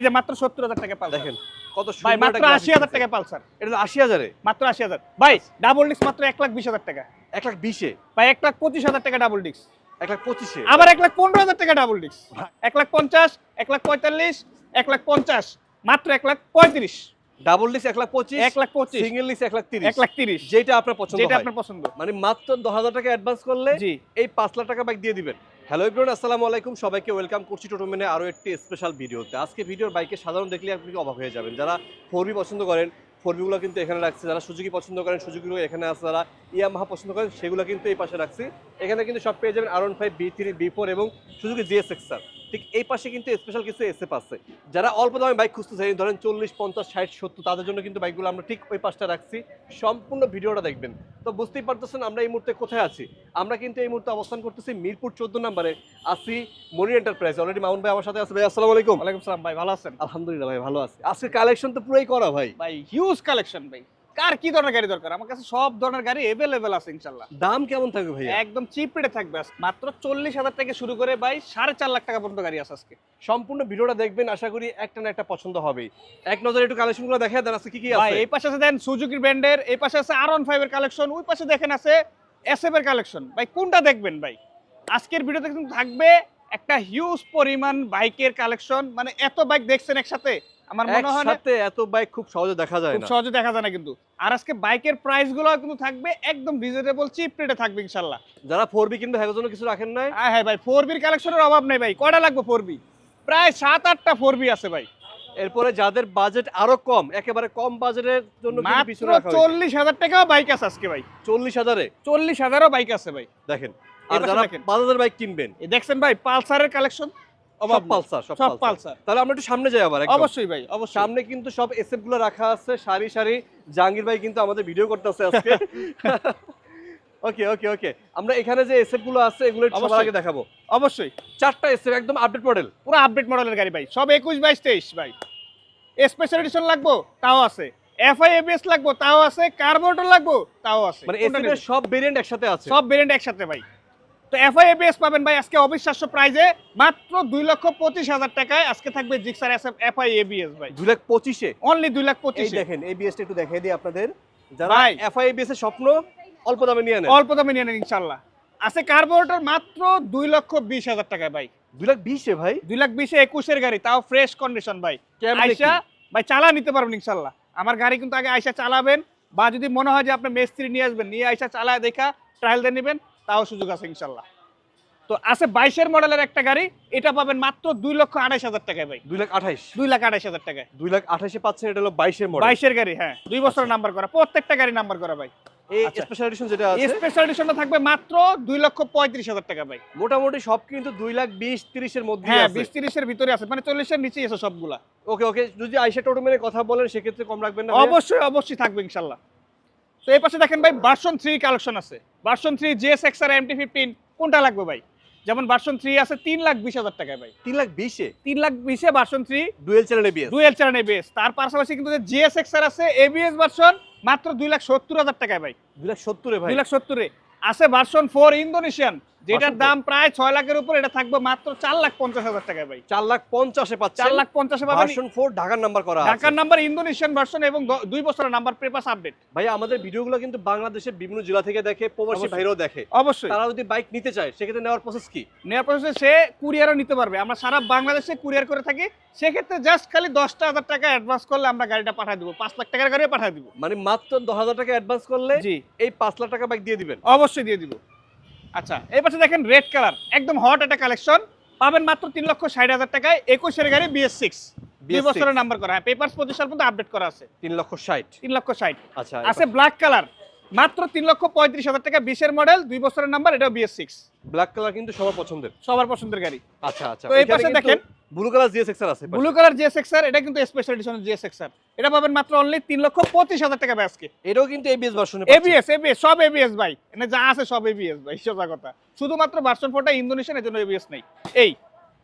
যে মাত্র সত্তর হাজার টাকা পালসার দেখেন কত ভাই মাত্র একটা আশি হাজার টাকা পালসার এটা তো আশি হাজারে মাত্র আশি হাজার ভাই ডাবল ডিস্ক মাত্র এক লাখ বিশ হাজার টাকা ভাই এক লাখ পঁচিশ হাজার টাকা ডাবল ডিস্ক আবার এক লাখ পনেরো হাজার টাকা ডাবল ডিস্ক এক লাখ পঞ্চাশ এক লাখ পঁয়তাল্লিশ এক লাখ পঞ্চাশ মাত্র এক লাখ পঁয়ত্রিশ ডাবল ডিস এক লাখ পঁচিশ এক লাখ পঁচিশ সিঙ্গেল ডিস এক লাখ তিরিশ এক লাখ তিরিশ যেটা আপনার পছন্দ যেটা আপনার পছন্দ মানে মাত্র দশ হাজার টাকা অ্যাডভান্স করলে এই পাঁচ লাখ টাকা বাইক দিয়ে দিবেন হ্যালো ইব্রান আসসালামু আলাইকুম। সবাইকে ওয়েলকাম করছি টোটোমেনে আরও একটি স্পেশাল ভিডিওতে আজকে ভিডিওর বাইকে সাধারণ দেখলে আপনি অবাক হয়ে যাবেন। যারা ফোরবি পছন্দ করেন ফোরবিগুলো কিন্তু এখানে রাখছে। যারা সুজুকি পছন্দ করেন সুজুকিগুলো এখানে আছে। যারা ইয়ামাহা পছন্দ করেন, সেগুলো কিন্তু এই পাশে রাখছি। এখানে কিন্তু সব পেয়ে যাবেন R one five V three V four এবং সুজুকি জিএস এক্সার ঠিক এই পাশে কিন্তু স্পেশাল কিছু এসএফ আছে। যারা অল্প দামে বাইক খুঁজতেছেন ধরেন চল্লিশ পঞ্চাশ ষাট সত্তর তাদের জন্য কিন্তু বাইকগুলো আমরা ঠিক ওই পাশটা রাখছি। সম্পূর্ণ ভিডিওটা দেখবেন। তো বুঝতেই পারতেছেন আমরা এই মুহূর্তে কোথায় আছি। আমরা কিন্তু এই মুহূর্তে অবস্থান করতেছি মিরপুর চোদ্দ নম্বরে। আসি মনি এন্টারপ্রাইজ অলরেডি মাউন্ট ভাই আমার সাথে আছে। ভাই আসসালামু আলাইকুম। ওয়ালাইকুম সালাম ভাই ভালো আছেন? আলহামদুলিল্লাহ ভাই ভালো আছে। আজকে কালেকশন তো পুরোই করা ভাই। ভাই হিউজ কালেকশন ভাই। কার কি ধরনের গাড়ি দরকার? আমার কাছে সব ধরনের গাড়ি এভেলেবেল আছে ইনশাল্লাহ দাম কেমন থাকবে ভাইয়া? একদম চিপ রেটে থাকবে মাত্র চল্লিশ হাজার থেকে শুরু করে ভাই সাড়ে চার লাখ টাকা পর্যন্ত গাড়ি আছে আজকে। সম্পূর্ণ ভিডিওটা দেখবেন আশা করি একটা না একটা পছন্দ হবেই। এক নজরে একটু কালেকশনগুলো দেখে দেন আজকে কি কি আছে। এই পাশে আছে দেন সুজুকির ব্র্যান্ডের এই পাশে আছে আর ওয়ান ফাইভ এর কালেকশন ওই পাশে দেখেন আছে এসএফ এর কালেকশন ভাই কোনটা দেখবেন ভাই? আজকের ভিডিওতে কিন্তু থাকবে একটা হিউজ পরিমাণ বাইকের কালেকশন মানে এত বাইক দেখছেন একসাথে আমার মনে হয় একসাথে এত বাইক খুব সহজে দেখা যায় না। সহজে দেখা যায় না কিন্তু। আর আজকে বাইকের প্রাইসগুলো কিন্তু থাকবে একদম রিজনেবল চিপ রেটে থাকবে ইনশাল্লাহ। যারা ফোর বি কিনবে হ্যাঁ জন্য কিছু রাখেন নাই? হ্যাঁ হ্যাঁ ভাই ফোর বির কালেকশনের অভাব নেই ভাই। কয়টা লাগবে ফোর বি প্রায় সাত আটটা ফোর বি আছে ভাই। এরপরে যাদের বাজেট আরও কম একেবারে কম বাজেটের জন্য পিছনে রাখা চল্লিশ হাজার টাকাও বাইক আছে আজকে ভাই। চল্লিশ হাজারে? চল্লিশ হাজারও বাইক আছে ভাই। দেখেন। আর যারা। বাজাজের বাইক কিনবেন? দেখছেন ভাই পালসারের কালেকশন সব পালসার সব সব পালসার। পালসার। তাহলে আমরা একটু সামনে যাই আবার অবশ্যই ভাই অবশ্যই। সামনে কিন্তু সব এসএফগুলো রাখা আছে সারি সারি। জাহাঙ্গীর ভাই কিন্তু আমাদের ভিডিও করতেছে আজকে। ওকে ওকে ওকে। আমরা এখানে যে এসএফগুলো আছে এগুলো সবার আগে দেখাবো। অবশ্যই। চারটা এসএফ একদম আপডেট মডেল পুরো আপডেট মডেলের গাড়ি ভাই। সব ভাই। স্পেশাল এডিশন লাগবো তাও আছে। এফআই এবিএস লাগবো তাও আছে। কার্বোরেটর লাগবো তাও আছে। মানে এসএফ এর সব ভেরিয়েন্ট একসাথে আছে। সব ভেরিয়েন্ট একসাথে ভাই। তো এফআই এবিএস পাবেন ভাই আজকে অবিশ্বাস্য প্রাইজে মাত্র দুই লক্ষ পঁচিশ হাজার টাকায় আজকে থাকবে জিক্সার এফআই এবিএস ভাই। দুই লাখ পঁচিশে? অনলি দুই লাখ পঁচিশ। দেখেন এবিএসটা একটু দেখাই দিই আপনাদের। যারা ভাই। এফআইবিএস এর স্বপ্ন অল্প দামে নিয়ে নেন। অল্প দামে নিয়ে নেন ইনশাল্লাহ। আছে কার্বোরেটর মাত্র দুই লক্ষ বিশ হাজার টাকায় ভাই। দুই লাখ বিশে ভাই? দুই লাখ বিশে একুশের গাড়ি তাও ফ্রেশ কন্ডিশন ভাই। আইসা ভাই চালা নিতে পারবেন ইনশাল্লাহ। আমার গাড়ি কিন্তু আগে আইসা চালাবেন বা যদি মনে হয় যে আপনি মেস্ত্রি নিয়ে আসবেন নিয়ে আইসা চালায় দেখা ট্রায়াল দিয়ে নেবেন। তাও সুযোগ আছে ইনশাল্লাহ। তো আছে বাইশের মডেলের একটা গাড়ি এটা পাবেন মাত্র দুই লক্ষ আড়াইশ হাজার টাকায় ভাই। দুই লাখ আঠাইশ? দুই লাখ আড়াইশ হাজার টাকায়। দুই লাখ আঠাইশে পাচ্ছেন এটা হলো বাইশের মডেল। বাইশের গাড়ি হ্যাঁ। দুই বছরের নাম্বার করা প্রত্যেকটা গাড়ি নাম্বার করা ভাই। আচ্ছা। স্পেশাল এডিশন যেটা আছে? স্পেশাল এডিশনটা থাকবে মাত্র দুই লক্ষ পঁয়ত্রিশ হাজার টাকা ভাই। মোটামুটি সব কিন্তু দুই লাখ বিশ তিরিশের মধ্যে হ্যাঁ বিশ তিরিশের ভিতরে আছে মানে চল্লিশের নিচেই আছে সবগুলা। ওকে ওকে যদি আইসা টোটো মেরে কথা বলেন সেক্ষেত্রে কম রাখবেন না অবশ্যই অবশ্যই থাকবে ইনশাল্লাহ। তো এই পাশে দেখেন ভাই ভার্সন থ্রি কালেকশন আছে। Version three GS X R MT fifteen কোনটা লাগবে ভাই? যেমন ভার্সন থ্রি আছে তিন লাখ বিশ হাজার টাকায় ভাই। তিন লাখ বিশে? তিন লাখ বিশে version three dual channel ABS dual channel ABS তার পাশাপাশি কিন্তু জিএস এক্স আর আছে এবিএস ভার্সন মাত্র দুই লাখ সত্তর হাজার টাকায় ভাই। দুই লাখ সত্তরে ভাই। দুই লাখ সত্তরে। আছে ভার্সন ফোর ইন্দোনেশিয়ান যেটার দাম প্রায় ছয় লাখের উপর এটা থাকবে মাত্র চার লাখ পঞ্চাশ হাজার টাকায় ভাই। চার লাখ পঞ্চাশে পাচ্ছেন। চার লাখ পঞ্চাশে ভার্সন ফোর ঢাকার নাম্বার করা ঢাকার নাম্বার ইন্দোনেশিয়ান ভার্সন এবং দুই বছরের নাম্বার পেপাস আপডেট ভাই আমাদের ভিডিওগুলো কিন্তু বাংলাদেশের বিভিন্ন জেলা থেকে দেখে প্রবাসী ভাইরাও দেখে। অবশ্যই। তারা যদি বাইক নিতে চায় সেক্ষেত্রে নেওয়ার প্রসেস কি? নেওয়ার প্রসেসে সে কুরিয়ারও নিতে পারবে। আমরা সারা বাংলাদেশে কুরিয়ার করে থাকি। সেক্ষেত্রে জাস্ট খালি দশটা হাজার টাকা অ্যাডভান্স করলে আমরা গাড়িটা পাঠিয়ে দেবো। পাঁচ লাখ টাকার গাড়ি পাঠিয়ে দিব। মানে মাত্র দশ হাজার টাকা অ্যাডভান্স করলে জি। এই পাঁচ লাখ টাকা বাইক দিয়ে দিবেন? অবশ্যই দিয়ে দিব। আচ্ছা এই পাশে দেখেন রেড কালার একদম হট একটা কালেকশন পাবেন মাত্র তিন লক্ষ ষাট হাজার টাকায়। একুশের গাড়ি বিএস সিক্স দুই বছরের নাম্বার করা। হ্যাঁ পেপার পঁচিশ সাল পর্যন্ত আপডেট করা আছে। তিন লক্ষ ষাট। তিন লক্ষ ষাট। আচ্ছা আছে ব্ল্যাক কালার মাত্র তিন লক্ষ পঁয়ত্রিশ হাজার টাকা। বিশের মডেল দুই বছরের নাম্বার এটা বিএস সিক্স ব্ল্যাক কালার কিন্তু সবার পছন্দের। সবার পছন্দের গাড়ি। আচ্ছা আচ্ছা। তো এই পাশে দেখেন ব্লু কালার জিএস আছে ব্লু কালার জিএস এক্সার এটা কিন্তু স্পেশাল এডিশন জিএস এক্সার এটা পাবেন মাত্র অনলি তিন লক্ষ পঁচিশ হাজার টাকা ব্যাসকে এটাও কিন্তু এবিএস ভার্সনে এবিএস এবিএস সব এবিএস ভাই। এখানে যা আছে সব এবিএস ভাই সোজা কথা। শুধুমাত্র ভার্সন ফোরটা ইন্দোনেশিয়ান এর এবিএস নেই। এই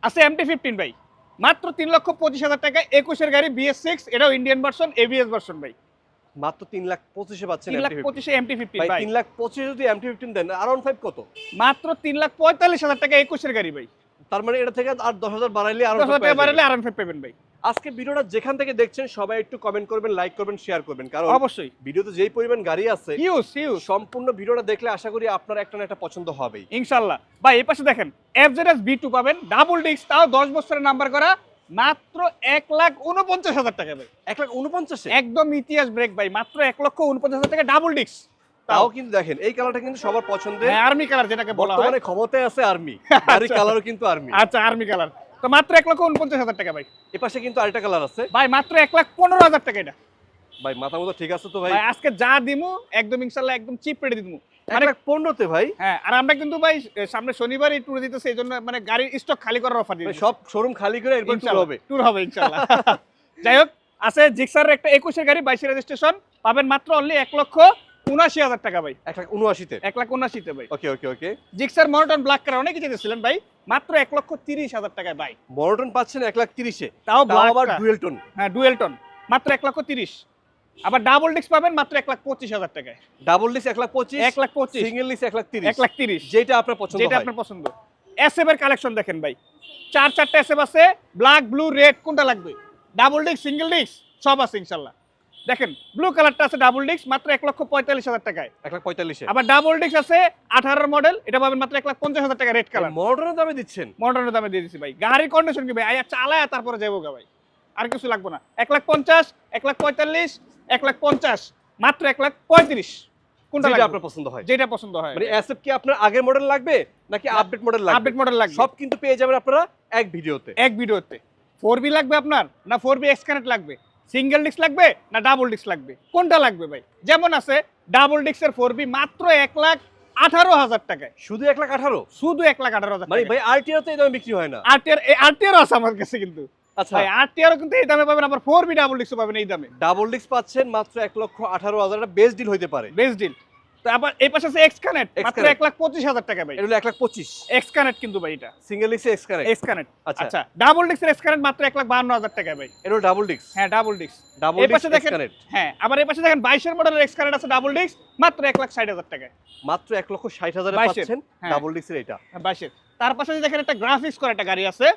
আছে এমটি ফিফটিন ভাই। মাত্র তিন লক্ষ পঁচিশ হাজার টাকা একুশের গাড়ি বিএস সিক্স এটাও ইন্ডিয়ান ভার্সন এবিএস ভার্সন ভাই। মাত্র তিন লাখ পঁচিশে পাচ্ছেন তিন লাখ MT-15 পঁচিশে এমটি ফিফটিন তিন লাখ পঁচিশে যদি এমটি ফিফটিন দেন আর ফাইভ কত? মাত্র তিন লাখ পঁয়তাল্লিশ হাজার টাকা একুশের গাড়ি ভাই। তার মানে এটা থেকে আর দশ হাজার বাড়াইলে আর পাবেন ভাই। আজকে ভিডিওটা যেখান থেকে দেখছেন সবাই একটু কমেন্ট করবেন লাইক করবেন শেয়ার করবেন। কারণ অবশ্যই। ভিডিওতে যেই পরিমাণ গাড়ি আছে সম্পূর্ণ ভিডিওটা দেখলে আশা করি আপনার একটা না একটা পছন্দ হবেই। ইনশাল্লাহ। ভাই এই পাশে দেখেন এফজেডএস বি টু পাবেন ডাবল ডিস্ক তাও দশ বছরের নাম্বার করা মাত্র এক লাখ উনপঞ্চাশ হাজার টাকা ভাই। এক লাখ উনপঞ্চাশে? একদম ইতিহাস ব্রেক ভাই মাত্র এক লক্ষ উনপঞ্চাশ হাজার টাকা ডাবল ডিস্ক তাও কিন্তু দেখেন এই কালারটা কিন্তু সবার পছন্দের। আর্মি কালার যেটাকে বলা হয়। ক্ষমতায় আছে আর্মি গাড়ির কালারও কিন্তু আর্মি আচ্ছা আর্মি কালার তো মাত্র এক লক্ষ উনপঞ্চাশ হাজার টাকা ভাই। এপাশে কিন্তু আরেকটা কালার আছে। ভাই মাত্র এক লাখ পনেরো হাজার টাকা এটা। ভাই মাথা মতো ঠিক আছে তো ভাই? আজকে যা দিমু একদম ইনশাল্লাহ একদম চিপ রেটে দিমু। এক পনেরোতে ভাই? হ্যাঁ আর আমরা কিন্তু ভাই সামনে শনিবারই ট্যুরে দিতেছি এই জন্য মানে গাড়ির স্টক খালি করার অফার দিই সব শোরুম খালি করে এরপর tour হবে। ট্যুর হবে ইনশাল্লাহ। যাই হোক আছে জিক্সার একটা একুশের গাড়ি বাইশের রেজিস্ট্রেশন পাবেন মাত্র অনলি এক লক্ষ হাজার টাকা ভাই। এক লাখ উনআশিতে? এক লাখ উনাশিতে ভাই। Okay okay okay. Gixxer monotone black colour অনেকে চেয়েছিলেন ভাই। মাত্র এক লক্ষ তিরিশ হাজার টাকায় ভাই। মনোটন পাচ্ছেন এক লাখ তিরিশে। তাও তাও আবার ডুয়েল টোন হ্যাঁ ডুয়েল টন মাত্র এক লক্ষ তিরিশ। আবার ডাবল ডিস্ক পাবেন মাত্র এক লাখ পঁচিশ হাজার টাকায়। ডাবল এক লাখ পঁচিশ এক লাখ পঁচিশ। সিঙ্গেল ডিস এক লাখ তিরিশ। এক লাখ তিরিশ। যেটা আপনার পছন্দ যেটা আপনার পছন্দ। এসএফ এর কালেকশন দেখেন ভাই। চার চারটে এসএফ আছে। ব্ল্যাক ব্লু রেড কোনটা লাগবে? ডাবল ডিস্ক সিঙ্গেল ডিস্ক সব আছে ইনশাল্লাহ। দেখেন ব্লু কালারটা আছে ডাবল ডিস্ক মাত্র এক লক্ষ পঁয়তাল্লিশ হাজার টাকায়। এক লাখ পঁয়তাল্লিশে। আবার ডাবল ডিস্ক আছে আঠারোর মডেল এটা পাবেন মাত্র এক লাখ পঞ্চাশ হাজার টাকা রেড কালার মডার্নের দামে দিচ্ছেন? মডার্নের দামে দিয়ে দিচ্ছি ভাই। গাড়ির কন্ডিশন কি ভাই? আয়া চালায় তারপরে যাব গা ভাই। আর কিছু লাগবে না। এক লাখ পঞ্চাশ এক লাখ পঁয়তাল্লিশ এক লাখ পঞ্চাশ মাত্র এক লাখ পঁয়ত্রিশ। কোনটা আপনার পছন্দ হয়। যেটা পছন্দ হয়। মানে এসএফ কি আপনার আগের মডেল লাগবে নাকি আপডেট মডেল লাগবে? আপডেট মডেল লাগবে। সব কিন্তু পেয়ে যাবেন আপনারা এক ভিডিওতে। এক ভিডিওতে। ফোর বি লাগবে আপনার না ফোর বি এক্সকানেক্ট লাগবে? সিঙ্গেল ডিস্ক লাগবে না ডাবল ডিস্ক লাগবে? কোনটা লাগবে ভাই? যেমন আছে ডাবল ডিস্কের ফোর বি মাত্র এক লাখ আঠারো হাজার টাকায়। শুধু এক লাখ আঠারো? শুধু এক লাখ আঠারো হাজার মানে ভাই আরটিআর তো এই দামে বিক্রি হয় না। আরটিআর আরটিআর আছে আমার কাছে কিন্তু। আচ্ছা। ভাই আরটিআরও কিন্তু এই দামে পাবেন আবার ফোর বি ডাবল ডিস্কও পাবেন এই দামে। ডাবল ডিস্ক পাচ্ছেন মাত্র এক লক্ষ আঠারো হাজার। বেস ডিল হইতে পারে। বেস্ট ডিল আবার এই পাশে আছে এক্স কানেক্ট মাত্র Xcanet। এক লাখ পঁচিশ হাজার টাকা ভাই। এটা হলো এক লাখ পঁচিশ। এক্স কানেক্ট কিন্তু ভাই এটা। Single disc X connect X connect আচ্ছা। আচ্ছা ডাবল ডিস্কের এক্স কানেক্ট মাত্র এক লাখ বাহান্ন হাজার টাকা ভাই। এটা ডাবল ডিস্ক হ্যাঁ ডাবল ডিস্ক ডাবল এই এক্স কানেক্ট হ্যাঁ আবার এই পাশে দেখেন বাইশের মডেলের এক্স কানেক্ট আছে ডাবল ডিস্ক মাত্র এক লাখ ষাট হাজার টাকায়। মাত্র এক লক্ষ ষাট হাজারে পাচ্ছেন হ্যাঁ। এটা। বাইশের। তার পাশে দেখেন একটা গ্রাফিক্স করা একটা গাড়ি আছে।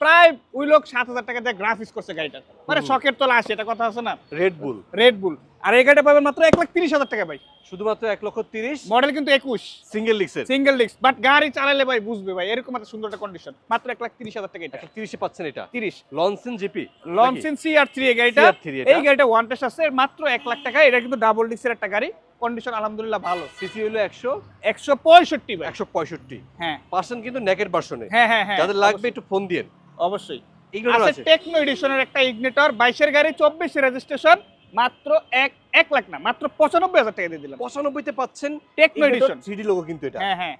প্রায় ওই লোক সাত হাজার টাকা দিয়ে গ্রাফিক্স করছে গাড়িটা। মানে। শখের তোলা আসে এটা কথা আছে না? রেড বুল রেড বুল আর এই গাড়িটা পাবেন মাত্র এক লাখ তিরিশ হাজার টাকা ভাই। শুধুমাত্র এক লক্ষ তিরিশ। মডেল কিন্তু একুশ। সিঙ্গেল ডিস্কের সিঙ্গেল ডিস্ক বাট গাড়ি চালালে ভাই বুঝবে ভাই এরকম একটা সুন্দর একটা কন্ডিশন মাত্র এক লাখ তিরিশ হাজার টাকা এটা। তিরিশে পাচ্ছেন এটা? তিরিশ। Loncin GP Loncin CR three three এই গাড়িটা। CR3 এই গাড়িটা ওয়ান টেস্ট আছে মাত্র এক লাখ টাকা। এটা কিন্তু ডাবল ডিস্কের একটা গাড়ি। কন্ডিশন আলহামদুলিল্লাহ ভালো। সিসি হলো একশো? একশো পঁয়ষট্টি একশো পঁয়ষট্টি। হ্যাঁ। পার্সেন্ট কিন্তু নেকেট ভার্সনে হ্যাঁ হ্যাঁ হ্যাঁ। যাদের লাগবে একটু ফোন দিয়ে অবশ্যই। টেকনো এডিশনের একটা ইগনিটর বাইশের গাড়ি চব্বিশের রেজিস্ট্রেশন মাত্র এক এক লাখ না মাত্র পঁচানব্বই হাজার টাকা দিয়ে দিলাম। পঁচানব্বইতে পাচ্ছেন টেকনো এডিশন লোগো কিন্তু এটা। হ্যাঁ হ্যাঁ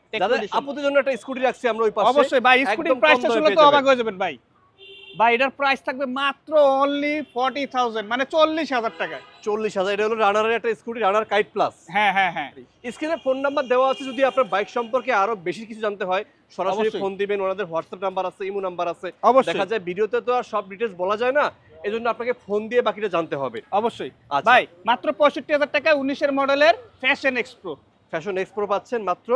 জন্য একটা স্কুটি রাখছি আমরা ওই পাশে অবশ্যই ভাই স্কুটির প্রাইসটা পেয়ে তো অবাক হয়ে যাবেন ভাই। ভাই এটার প্রাইস থাকবে মাত্র অনলি ফর্টি থাউজেন্ড মানে চল্লিশ হাজার টাকায়। চল্লিশ হাজার এটা হলো রানারের একটা স্কুটি রানার কাইট প্লাস হ্যাঁ হ্যাঁ হ্যাঁ। স্ক্রিনে ফোন নাম্বার দেওয়া আছে যদি আপনার বাইক সম্পর্কে আরও বেশি কিছু জানতে হয় সরাসরি। ফোন দিবেন ওনাদের হোয়াটসঅ্যাপ নাম্বার আছে ইমো নাম্বার আছে। অবশ্যই। দেখা যায় ভিডিওতে তো আর সব ডিটেলস বলা যায় না। এজন্য আপনাকে ফোন দিয়ে বাকিটা জানতে হবে। অবশ্যই। আচ্ছা। ভাই মাত্র পঁয়ষট্টি হাজার টাকায় উনিশের মডেলের ফ্যাশন এক্সপ্রো ফ্যাশন এক্সপ্রো পাচ্ছেন মাত্র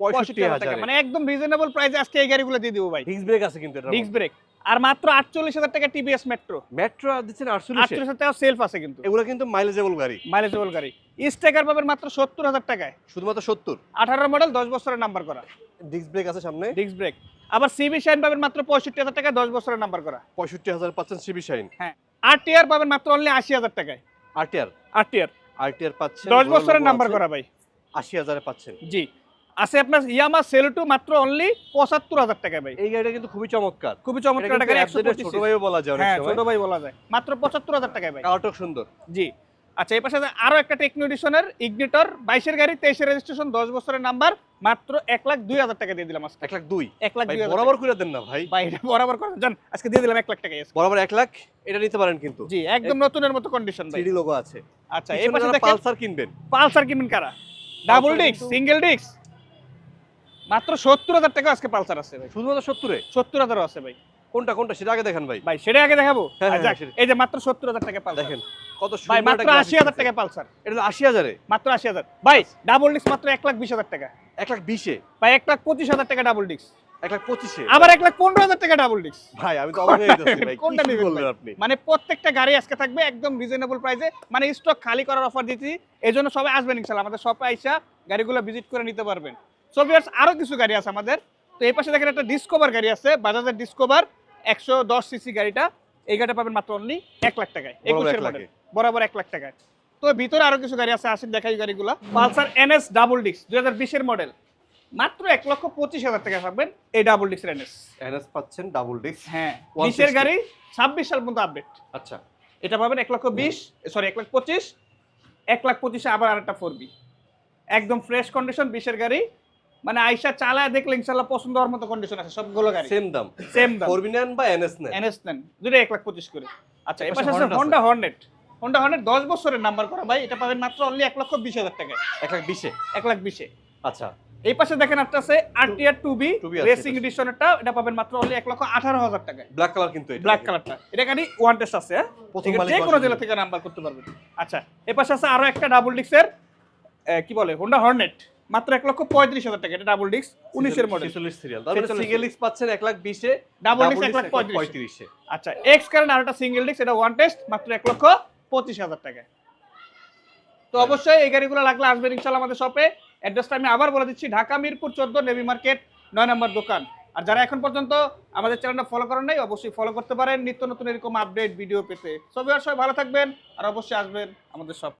পঁয়ষট্টি হাজার টাকা মানে একদম রিজনেবল প্রাইসে আজকে এই গাড়িগুলো দিয়ে দিব ভাই। ডিস্ক ব্রেক আছে কিন্তু এটা ডিস্ক ব্রেক আর মাত্র আটচল্লিশ হাজার টাকা টিভিএস মেট্রো মেট্রো দিচ্ছেন আটচল্লিশে? টাকা সেলফ আছে কিন্তু। এগুলো কিন্তু মাইলেজেবল গাড়ি। মাইলেজেবল গাড়ি। স্টেকার পাবেন মাত্র সত্তর হাজার টাকায়। শুধুমাত্র সত্তর? আঠারো মডেল দশ বছরের নাম্বার করা। ডিস্ক ব্রেক আছে সামনে? ডিস্ক ব্রেক আবার সিবি শাইন পাবেন মাত্র পঁয়ষট্টি হাজার টাকায় দশ বছরের নাম্বার করা। পঁয়ষট্টি হাজার পাচ্ছেন সিবি শাইন আর টিআর পাবেন মাত্র অনলি আশি হাজার টাকায়। আরটিআর আর টিআর আরটিআর পাচ্ছেন দশ বছরের নাম্বার করা ভাই। আশি হাজারে পাচ্ছেন। জি। আছে আপনার ইয়ামা সেলটু মাত্র অনলি পঁচাত্তর হাজার টাকায় ভাই। এই গাড়িটা কিন্তু খুবই চমৎকার। খুবই চমৎকার ছোট ভাইও বলা যায় হ্যাঁ ছোট ভাই বলা যায়। মাত্র পঁচাত্তর হাজার টাকায় ভাই। কালারটাও সুন্দর। জি। আচ্ছা এই পাশে আরও একটা টেকনো এডিশনের ইগনিটর বাইশের গাড়ি তেইশের রেজিস্ট্রেশন দশ বছরের নাম্বার মাত্র এক লাখ দুই হাজার টাকা দিয়ে দিলাম আজকে। এক লাখ দুই? এক লাখ বরাবর করে দেন না ভাই। ভাই এটা বরাবর করে জান আজকে দিয়ে দিলাম এক লাখ টাকা বরাবর এক লাখ এটা নিতে পারেন কিন্তু। জি একদম নতুনের মতো কন্ডিশন ভাই। লোগো আছে। আচ্ছা এই পাশে পালসার কিনবেন। পালসার কিনবেন কারা? ডাবল ডিস্ক সিঙ্গেল ডিস্ক মাত্র সত্তর হাজার টাকা আজকে পালসার আছে ভাই। শুধুমাত্র সত্তরে? সত্তর হাজারও আছে ভাই। কোনটা কোনটা? সেটা আগে দেখেন ভাই। ভাই সেটা আগে দেখাবো? হ্যাঁ, হ্যাঁ, যাক, সেটা- এই যে মাত্র সত্তর হাজার টাকা পালসার দেখেন কত ভাই মাত্র আশি হাজার। টাকা পালসার এটা আশি হাজারে? মাত্র আশি হাজার। ভাই ডাবল ডিস্ক মাত্র এক লাখ বিশ হাজার টাকা। এক লাখ বিশে? ভাই এক লাখ পঁচিশ হাজার টাকা ডাবল ডিস্ক এক লাখ পঁচিশে? আবার এক লাখ পনেরো হাজার টাকা ডাবল ডিস্ক ভাই আমি তো অবাক হয়ে যাচ্ছি ভাই কোনটা কোনটা নেবেন আপনি? মানে প্রত্যেকটা গাড়ি আজকে থাকবে একদম রিজনেবল প্রাইসে মানে স্টক খালি করার অফার দিচ্ছি। এই জন্য সবাই আসবেন ইনশাল্লাহ আমাদের শপে আইসা গাড়িগুলো ভিজিট করে নিতে পারবেন। সো আরও কিছু গাড়ি আছে আমাদের। তো এই পাশে দেখেন একটা ডিসকভার গাড়ি আছে বাজাজের ডিসকভার একশো দশ সিসি গাড়িটা এই গাড়িটা পাবেন মাত্র অনলি এক লাখ টাকায় একুশের এক মডেল বরাবর এক লাখ টাকায়। তো ভিতরে আরও কিছু গাড়ি আছে আসেন দেখাই গাড়িগুলো। পালসার এনএস ডাবল ডিস্ক দুই হাজার বিশের মডেল মাত্র এক লক্ষ পঁচিশ হাজার টাকা পাবেন এই ডাবল ডিস্ক এনএস। এনএস পাচ্ছেন ডাবল ডিস্ক? হ্যাঁ বিশের গাড়ি ছাব্বিশ সাল পর্যন্ত আপডেট আচ্ছা। এটা পাবেন এক লক্ষ বিশ সরি এক লাখ পঁচিশ এক লাখ পঁচিশে আবার আরেকটা ফোর বি একদম ফ্রেশ কন্ডিশন বিশের গাড়ি মানে আইসা চালায় দেখলে ইনশাল্লাহ পছন্দ হওয়ার মতো কন্ডিশন আছে সবগুলো গাড়ি। সেম দাম। সেম দাম। ফোর বি এনএস নেন এনএস নেন দুটো এক লাখ পঁচিশ করে। আচ্ছা এর পাশে আছে। হন্ডা হর্নেট হন্ডা হর্নেট দশ বছরের নাম্বার করা ভাই এটা পাবেন মাত্র অনলি এক লক্ষ বিশ হাজার টাকায়। এক লাখ বিশে? এক লাখ বিশে। আচ্ছা। এই পাশে দেখেন একটা আছে আরটিআর টু বি 2B আছে রেসিং এটা। এডিশনেরটা এটা পাবেন মাত্র অনলি এক লক্ষ আঠারো হাজার টাকায়। ব্ল্যাক কালার কিন্তু এটা। ব্ল্যাক কালারটা এটা গাড়ি ওয়ান টেস্ট আছে হ্যাঁ? প্রথম মালিক যে কোনো জেলা থেকে নাম্বার করতে পারবেন। আচ্ছা এ পাশে আছে আরও একটা ডাবল ডিক্সের কি বলে হোন্ডা হর্নেট মাত্র এক লক্ষ পঁয়ত্রিশ হাজার টাকা। এটা ডাবল ডিক্স উনিশের মডেল সিরিয়াল সিঙ্গেল ডিস্ক পাচ্ছেন এক লাখ বিশে ডাবল ডিক্স এক লাখ পঁয়ত্রিশে। আচ্ছা এক্স কারেন্ট আর একটা সিঙ্গেল ডিক্স এটা ওয়ান টেস্ট মাত্র এক লক্ষ পঁচিশ হাজার টাকা। তো অবশ্যই এই গাড়িগুলো লাগলে আসবেন ইনশাল্লাহ আমাদের শপে অ্যাড্রেসটা আমি আবার বলে দিচ্ছি ঢাকা মিরপুর চোদ্দ নেভি মার্কেট নয় নম্বর দোকান। আর যারা এখন পর্যন্ত আমাদের চ্যানেলটা ফলো করেন নাই অবশ্যই ফলো করতে পারেন। নিত্য নতুন এরকম আপডেট ভিডিও পেতে। সবাই সবাই ভালো থাকবেন আর অবশ্যই আসবেন আমাদের শপ